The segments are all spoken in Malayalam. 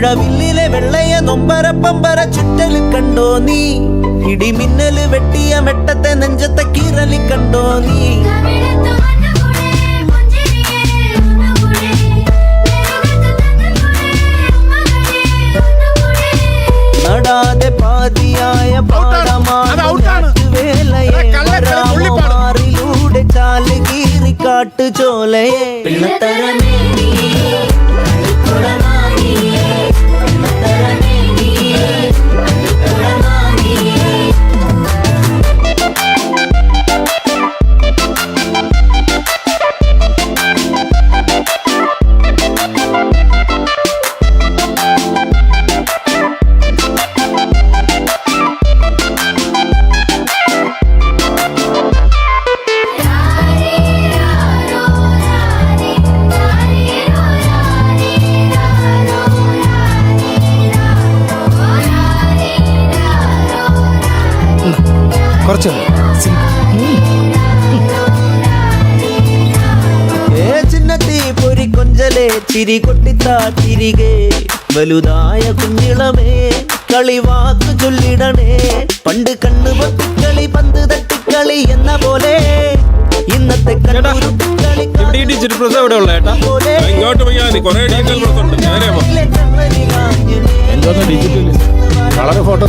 മഴവില്ലിലെ വെള്ളയ നൊമ്പര പമ്പര ചുറ്റൽ കണ്ടോ നീ? ഇടിമിന്നൽ വെട്ടിയ മെട്ടത്തെ നെഞ്ചത്തെ കീറലി കണ്ടോ നീ? നടാതെ പാതിയായ കള്ളക്കളി തുള്ളിപ്പാട്. പാടമാറിലൂടെ ചാൽ കീറി കാട്ടു ചോലയെ പിള്ളത്തരമേ കുറച്ച്. ഏ ചിന്നത്തി പൊരി കൊഞ്ചലെ ചിരി കൊട്ടിത്താ തിരികെ വലുതായ കുഞ്ഞിളമേ കളിവാക്ക് ചൊല്ലിടണേ. പണ്ട് കണ്ണു പൊത്തിക്കളി പന്ത് തട്ടിക്കളി എന്ന പോലെ. ഇന്നത്തെ ഇവിടെ ഡിജിറ്റൽ പ്രസ് എവിടെ ഉള്ള ചേട്ടാ? ഇങ്ങോട്ട് പോയാൽ മതി കുറെ ഡിജിറ്റൽ പ്രസ് ഉണ്ട്? നേരെ. എന്തോന്ന് ഡിജിറ്റൽ? വളരെ ഫോട്ടോ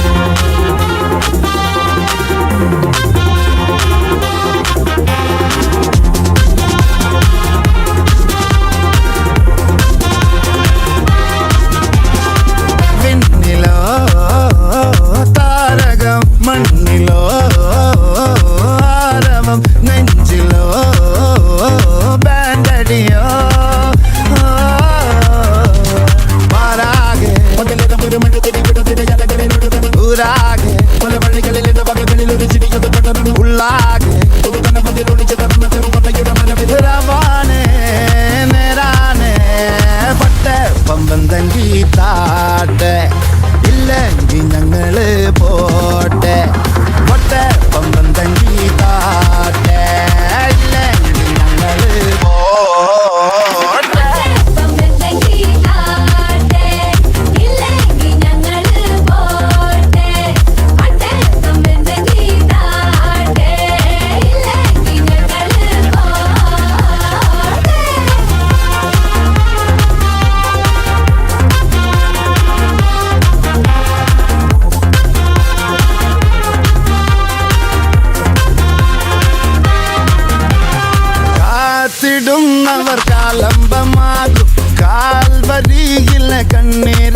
கண்ணீர்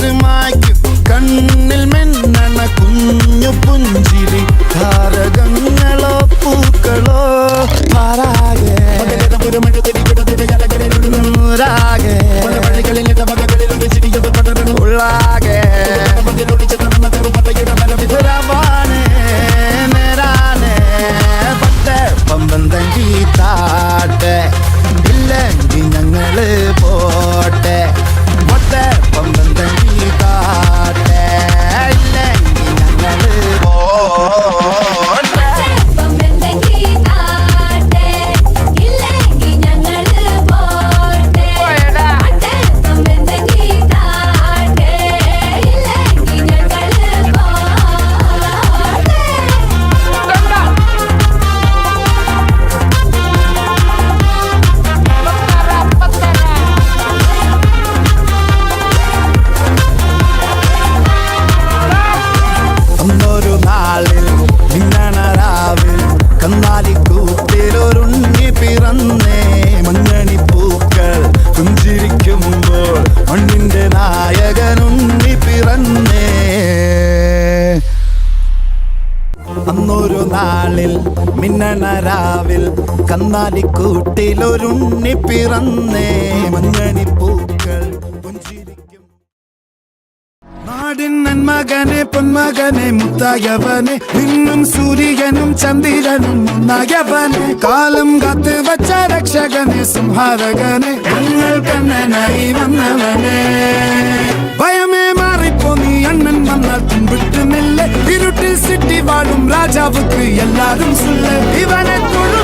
കന്നാലിക്കൂട്ടിലൊരുണ്ണി പിറന്നേ. മഞ്ഞണിപ്പൂക്കൾ പുഞ്ചിരിക്കും നാടിൻ നന്മകനെ പൊന്മകനെ മുത്തായവനെ നിന്നും സൂര്യനും ചന്ദ്രനും ഒന്നായവനെ കാലം കാത്ത് വച്ച രക്ഷകനെ സംഹാരകനെ ഞങ്ങൾ കണ്ണനായി വന്നവനെ. ഭയമേ മാറിപ്പോ നീ അണ്ണൻ വന്നാൽ തുമ്പിട്ട് നില്ല ഇരുട്ടിൽ സിറ്റി വാഴും രാജാവുക്ക് എല്ലാരും ഇവനെ തൊഴുവാനായെന്നും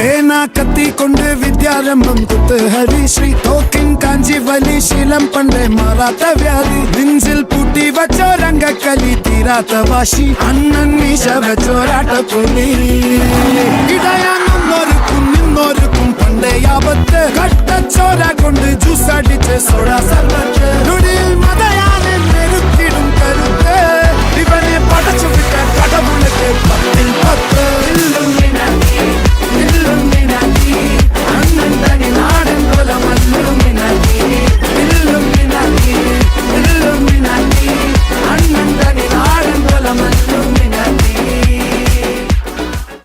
பேனா கத்தி கொண்டு வித்யாரம்பம் குத்து. ஹரிஸ்ரீ தோக்கின் காஞ்சி வலி சீலம் பண்றே மாறாத வியாதி. நெஞ்சில் பூட்டி வச்சோ ரங்க களி தீராத வாசி. அண்ணன் நீச வச்சோ ராட்ட புலி